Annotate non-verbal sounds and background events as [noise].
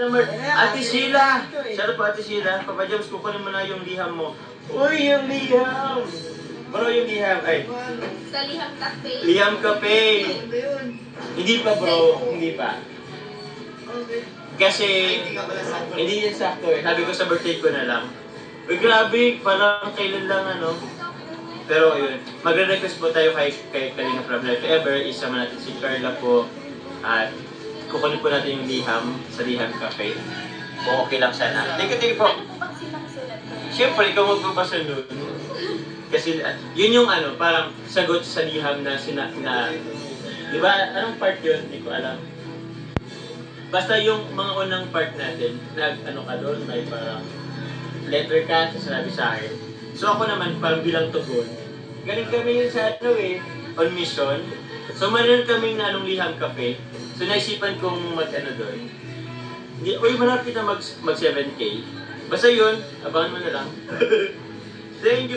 Ate Sheila! Shout out po Ate Sheila. Papa James, kukunin mo na yung liham mo. Uy, yung liham! Bro, yung liham. Ay, Sa Liham Cafe. liham kape. Ano? Hindi pa bro, hindi pa. Okay. Kasi, Hindi yan sakto eh. Sabi ko sa birthday ko na lang. Uy, grabe, parang kailan lang ano. Pero yun, magre-request po tayo kay, kay Kalinga Prab na if ever, isama natin si Carla po at kukunin po natin yung liham sa Liham Cafe. Kung okay lang sana. Thank you, thank you po. Siyempre, ikaw magbabasa nun. Kasi uh, yun yung ano, parang sagot sa liham na sina... Na, di ba, anong part yun? Hindi ko alam. Basta yung mga unang part natin, nag ano ka doon, may parang letter ka, sinabi sa akin. So ako naman, parang bilang tugon. Galing kami yun sa ano eh, on mission. So mayroon kaming na anong liham cafe. So naisipan kong mag ano doon. Hindi, uy, malapit na mag, mag 7K. Basta yun, abangan mo na lang. [laughs] You.